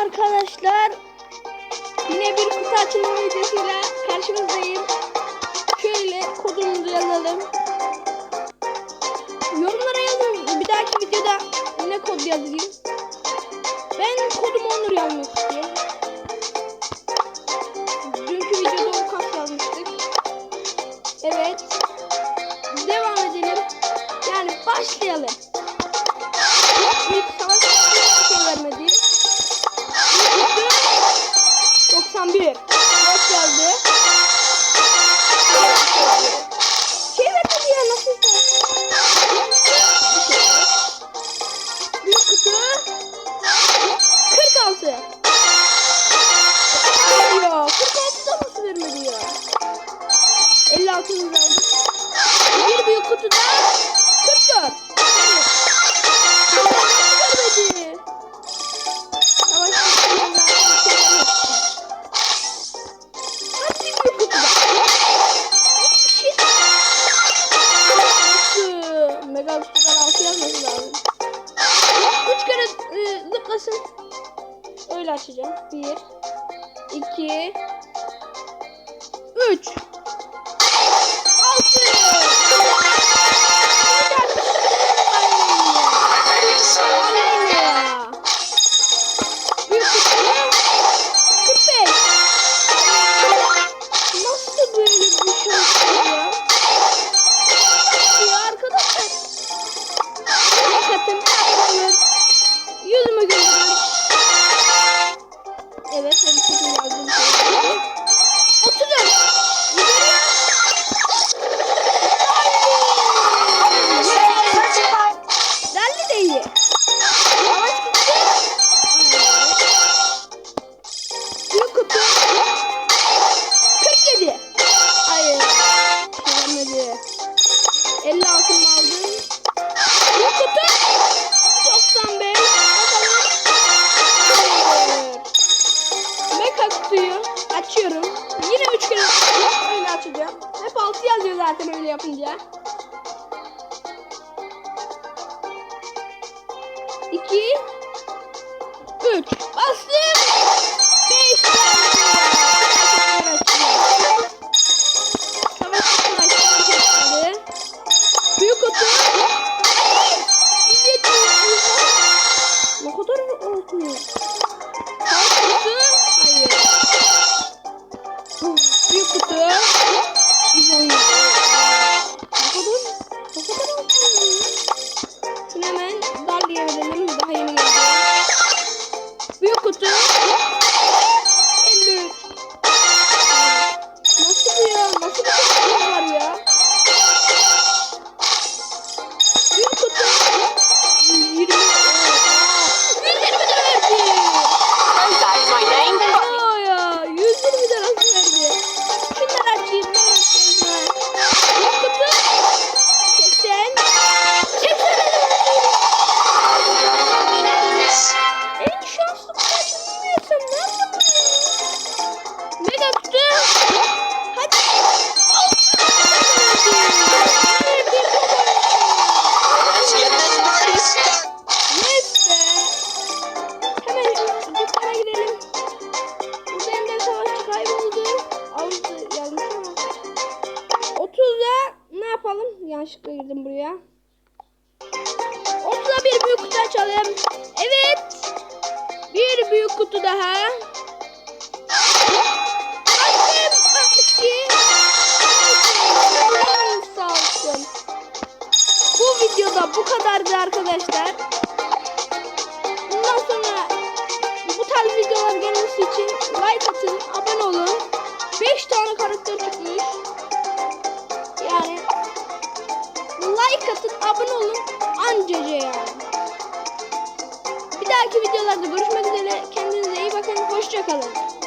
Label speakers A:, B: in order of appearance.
A: arkadaşlar. Yine bir kutu açılma videosuyla karşınızdayım. Şöyle kodumuzu yazalım. Yorumlara yazın. Bir dahaki videoda ne kod yazayım. Ben kodumu Onur yazmak istiyorum. Dünkü videoda Okas yazmıştık. Evet. Devam edelim. Yani başlayalım. İlk savaş şey vermedi. İlk kutu 91. Hoş geldi. Şey vermedi ya nasıl. Büyük kutu 46. Vermiyor. 46 da nasıl vermedi ya? 56 verdi. Bir büyük kutuda Mega kutudan 6 yazması lazım. Üç kere e, zıplasın. Öyle açacağım. Bir, iki, üç. Altı. 50 altın aldım. Büyük kutu. 95. Hayır. Meka kutuyu açıyorum. Yine 3 kere öyle açacağım. Hep 6 yazıyor zaten öyle yapınca. 2 3 Bastım. Büyük kutu. Ne yapalım? Yanlışlıkla girdim buraya. 30'a bir büyük kutu açalım. Evet. Bir büyük kutu daha. Açtım. 62. Sağ olsun. Bu videoda bu kadardı arkadaşlar. Bundan sonra bu tarz videolar gelmesi için like atın, abone olun. 5 tane karakter çıkmış. Ancaca yani. Bir dahaki videolarda görüşmek üzere. Kendinize iyi bakın. Hoşçakalın.